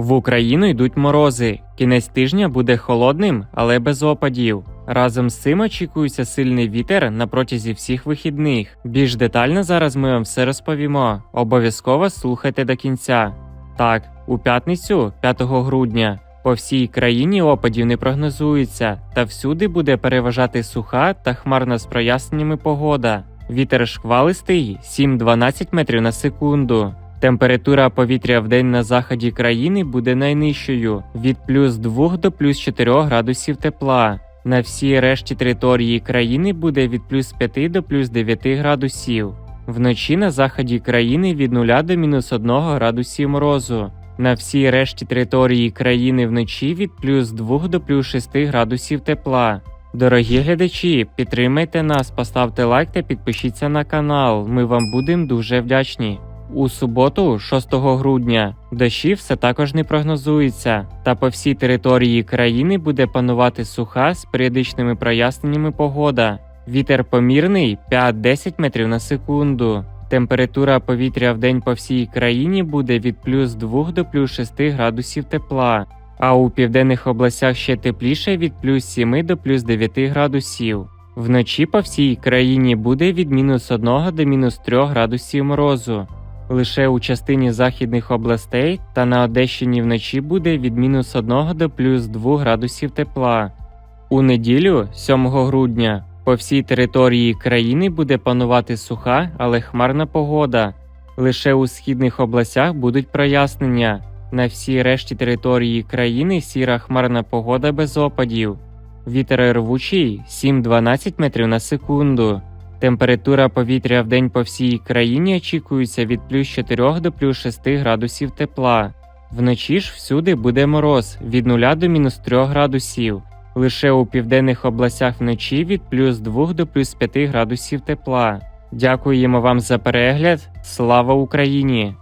В Україну йдуть морози. Кінець тижня буде холодним, але без опадів. Разом з цим очікується сильний вітер на протязі всіх вихідних. Більш детально зараз ми вам все розповімо. Обов'язково слухайте до кінця. Так, у п'ятницю, 5 грудня, по всій країні опадів не прогнозується, та всюди буде переважати суха та хмарна з проясненнями погода. Вітер шквалистий 7-12 метрів на секунду. Температура повітря в день на заході країни буде найнижчою від плюс 2 до плюс 4 градусів тепла. На всій решті території країни буде від плюс 5 до плюс 9 градусів. Вночі на заході країни від 0 до мінус 1 градусів морозу. На всій решті території країни вночі від плюс 2 до плюс 6 градусів тепла. Дорогі глядачі, підтримайте нас, поставте лайк та підпишіться на канал. Ми вам будемо дуже вдячні. У суботу, 6 грудня, дощів все також не прогнозується, та по всій території країни буде панувати суха з періодичними проясненнями погода. Вітер помірний 5-10 метрів на секунду. Температура повітря в день по всій країні буде від плюс 2 до плюс 6 градусів тепла, а у південних областях ще тепліше від плюс 7 до плюс 9 градусів. Вночі по всій країні буде від мінус 1 до мінус 3 градусів морозу. Лише у частині західних областей та на Одещині вночі буде від мінус 1 до плюс 2 градусів тепла. У неділю, 7 грудня, по всій території країни буде панувати суха, але хмарна погода. Лише у східних областях будуть прояснення. На всій решті території країни сіра хмарна погода без опадів. Вітер рвучий 7-12 метрів на секунду. Температура повітря в день по всій країні очікується від плюс 4 до плюс 6 градусів тепла. Вночі ж всюди буде мороз від 0 до мінус 3 градусів. Лише у південних областях вночі від плюс 2 до плюс 5 градусів тепла. Дякуємо вам за перегляд. Слава Україні!